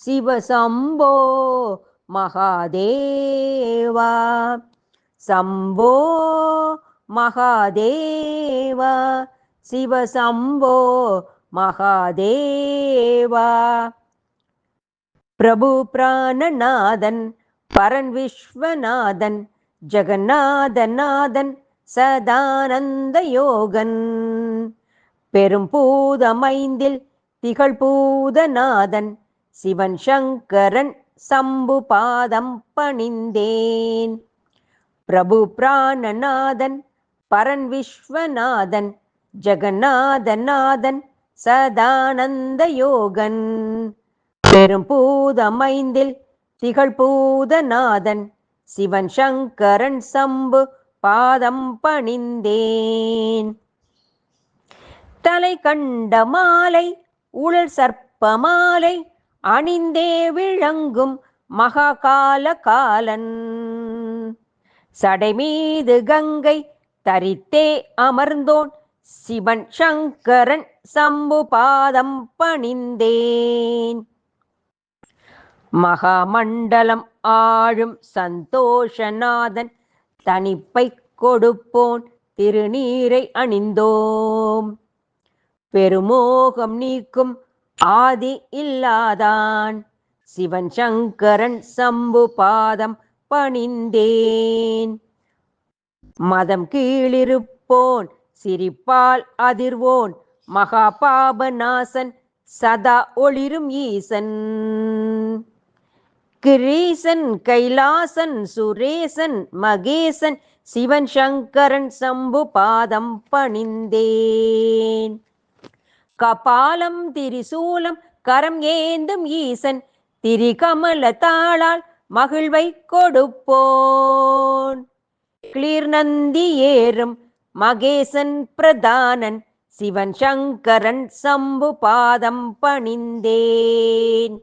சிவசம்போ மகாதேவா சம்போ மகாதேவா சிவசம்போ மகாதேவா பிரபு பிராணநாதன் பரன் விஸ்வநாதன் ஜெகநாதநாதன் சதானந்த யோகன் பெரும் பூதமைந்தில் திகழ் பூதநாதன் சிவன் சங்கரன் சம்பு பாதம் பணிந்தேன். பிரபு பிராணநாதன் பரன் விஸ்வநாதன் ஜெகநாதநாதன் சதானந்த யோகன் பெரும் பூதமைந்தில் திகழ் பூதநாதன் சிவன் சங்கரன் சம்பு பாதம் பணிந்தேன். தலை கண்ட மாலை ஊழல் சர்ப்ப மாலை அணிந்தே விளங்கும் மகாகால காலன். சடைமீது கங்கை தரித்தே அமர்ந்தோன் சிவன் சங்கரன் சம்பு பாதம் பணிந்தேன். மகாமண்டலம் ஆழும் சந்தோஷநாதன் தனிப்பை கொடுப்போன் திருநீரை அணிந்தோம். பெருமோகம் நீக்கும் ஆதி இல்லாதான். சிவன் சங்கரன் சம்பு பாதம் பணிந்தேன். மதம் கீழிருப்போன் சிரிப்பால் அதிர்வோன் மகா பாபநாசன் சதா ஒளிரும் ஈசன். கிரீசன் கைலாசன் சுரேசன் மகேசன் சிவன் சங்கரன் சம்பு பாதம் பணிந்தேன். கபாலம் திரிசூலம் கரம் ஏந்தும் ஈசன் திரிகமல தாளால் மகிழ்வை கொடுப்போன். கிளிர் நந்தி ஏறும் மகேசன் பிரதானன் சிவன் சங்கரன் சம்பு பாதம் பணிந்தேன்.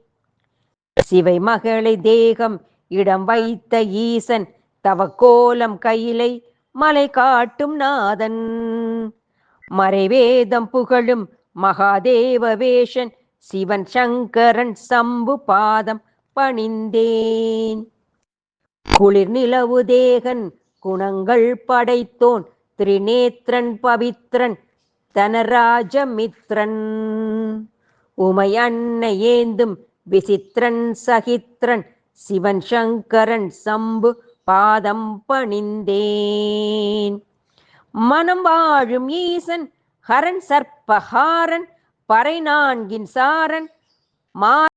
சிவை மகளை தேகம் இடம் வைத்த ஈசன் தவக்கோலம் கையிலை மலை காட்டும் நாதன். மறைவேதம் புகழும் மகாதேவ வேஷன் சிவன் சங்கரன் சம்பு பாதம் பணிந்தேன். குளிர் நிலவு தேகன் குணங்கள் படைத்தோன் திரிநேத்திரன் பவித்ரன் தனராஜமித்ரன். உமை அன்னை ஏந்தும் விசித்ரன் சகித்ரன் சிவன் சங்கரன் சம்பு பாதம் பணிந்தேன். மனம் வாழும் ஈசன் ஹரன் சற்பஹாரன் பறை நான்கின் சாரன் மா